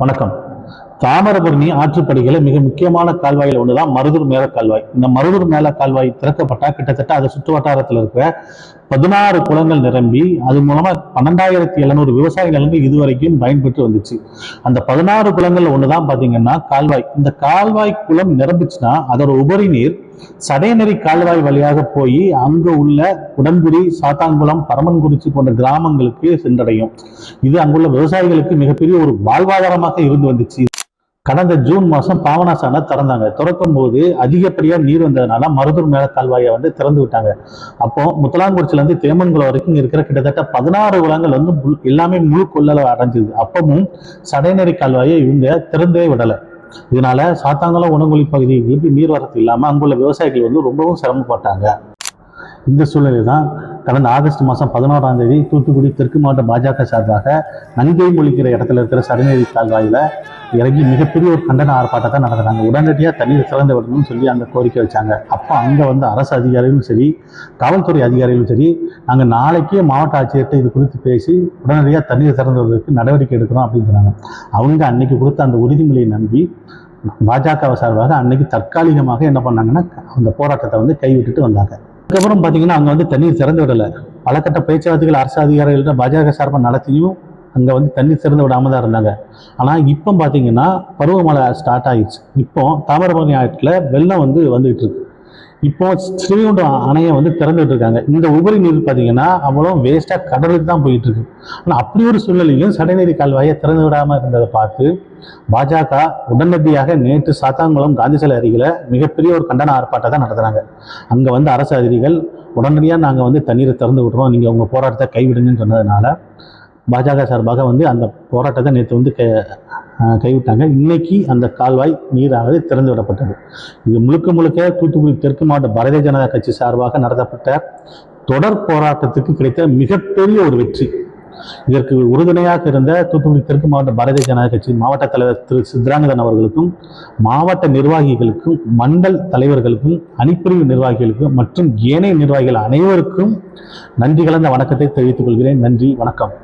வணக்கம். தாமிரபரணி ஆற்றுப்படுகையில மிக முக்கியமான கால்வாயில் ஒன்றுதான் மருதூர் மேல கால்வாய். இந்த மருதூர் மேல கால்வாய் திறக்கப்பட்டா கிட்டத்தட்ட அது சுற்று வட்டாரத்தில் இருக்கிற பதினாறு குளங்கள் நிரம்பி அது மூலமா பன்னெண்டாயிரத்தி எழுநூறு விவசாய நிலங்கள் இதுவரைக்கும் பயன்பெற்று வந்துச்சு. அந்த பதினாறு குளங்கள்ல ஒண்ணுதான் பாத்தீங்கன்னா கால்வாய். இந்த கால்வாய் குளம் நிரம்பிச்சுன்னா அதோட உபரி நீர் சடையநெறி கால்வாய் வழியாக போய் அங்க உள்ள உடன்குடி சாத்தான்குளம் பரமன்குறிச்சி போன்ற கிராமங்களுக்கு சென்றடையும். இது அங்குள்ள விவசாயிகளுக்கு மிகப்பெரிய ஒரு வாழ்வாதாரமாக இருந்து வந்துச்சு. கடந்த ஜூன் மாசம் பாவனாசான திறந்தாங்க. திறக்கும் போது அதிகப்படியா நீர் வந்ததுனால மருதூர் மேல கால்வாயை வந்து திறந்து விட்டாங்க. அப்போ முத்தலாங்குறிச்சில இருந்து தேமன்குளம் வரைக்கும் இருக்கிற கிட்டத்தட்ட பதினாறு குளங்கள் வந்து எல்லாமே முழு கொள்ளல அடைஞ்சது. அப்பவும் சடைநெறி கால்வாயை இவங்க திறந்தே விடலை. இதனால சாத்தாங்குளம் உணங்குழி பகுதிகளுக்கு நீர் வரத்து இல்லாம அங்குள்ள விவசாயிகள் வந்து ரொம்பவும் சிரமப்பட்டாங்க. இந்த சூழ்நிலை தான் கடந்த ஆகஸ்ட் மாதம் பதினோராம் தேதி தூத்துக்குடி தெற்கு மாவட்ட பாஜக சார்பாக நங்கை மொழிக்கிற இடத்துல இருக்கிற சடநெறி கால்வாயில் இறங்கி மிகப்பெரிய ஒரு கண்டன ஆர்ப்பாட்டத்தை நடத்துறாங்க. உடனடியாக தண்ணீர் திறந்து விடணும்னு சொல்லி அந்த கோரிக்கை வச்சாங்க. அப்போ அங்கே வந்து அரசு அதிகாரிகளும் சரி காவல்துறை அதிகாரிகளும் சரி நாங்கள் நாளைக்கே மாவட்ட ஆட்சியர்கிட்ட இது குறித்து பேசி உடனடியாக தண்ணீர் திறந்து விடுறதுக்கு நடவடிக்கை எடுக்கிறோம் அப்படின்னு சொன்னாங்க. அவங்க அன்னைக்கு கொடுத்த அந்த உறுதிமொழியை நம்பி பாஜக சார்பாக அன்னைக்கு தற்காலிகமாக என்ன பண்ணாங்கன்னா அந்த போராட்டத்தை வந்து கைவிட்டுட்டு வந்தாங்க. அதுக்கப்புறம் பார்த்தீங்கன்னா அங்கே வந்து தண்ணீர் திறந்து விடலை. பலகட்ட பேச்சுவார்த்தைகள் அரசு அதிகாரிகள்ட்ட பாஜக சார்பாக நடத்தியும் அங்கே வந்து தண்ணீர் திறந்து விடாம தான் இருந்தாங்க. ஆனால் இப்போ பார்த்தீங்கன்னா பருவமழை ஸ்டார்ட் ஆகிடுச்சு இப்போ தாமிரபரணி ஆற்றில் வெள்ளம் வந்து வந்துகிட்டு இருக்கு. இப்போ ஸ்ரீகுண்டம் அணையை வந்து திறந்துட்டு இருக்காங்க இந்த உபரி நீர் பார்த்தீங்கன்னா அவ்வளோ வேஸ்ட்டாக கடலுக்கு தான் போயிட்டு இருக்கு ஆனால் அப்படி ஒரு சூழ்நிலையும் சடைநீரி கால்வாயை திறந்து விடாமல் இருந்ததை பார்த்து பாஜக உடனடியாக நேற்று சாத்தாங்குளம் காந்தி சிலை அருகில் மிகப்பெரிய ஒரு கண்டன ஆர்ப்பாட்டத்தை நடத்துகிறாங்க அங்கே வந்து அரசு அதிகாரிகள் உடனடியாக நாங்கள் வந்து தண்ணீரை திறந்து விடுறோம். நீங்கள் உங்கள் போராட்டத்தை கைவிடுங்கன்னு சொன்னதுனால பாஜக சார்பாக வந்து அந்த போராட்டத்தை நேற்று வந்து கைவிட்டாங்க. இன்னைக்கு அந்த கால்வாய் நீரானது திறந்து விடப்பட்டது. இது முழுக்க முழுக்க தூத்துக்குடி தெற்கு மாவட்ட பாரதிய ஜனதா கட்சி சார்பாக நடத்தப்பட்ட தொடர் போராட்டத்துக்கு கிடைத்த மிகப்பெரிய ஒரு வெற்றி. இதற்கு உறுதுணையாக இருந்த தூத்துக்குடி தெற்கு மாவட்ட பாரதிய ஜனதா கட்சி மாவட்ட தலைவர் திரு சித்ராங்கதன் அவர்களுக்கும் மாவட்ட நிர்வாகிகளுக்கும் மண்டல் தலைவர்களுக்கும் அணிப்பிரிவு நிர்வாகிகளுக்கும் மற்றும் ஏனைய நிர்வாகிகள் அனைவருக்கும் நன்றி கலந்த வணக்கத்தை தெரிவித்துக் கொள்கிறேன். நன்றி வணக்கம்.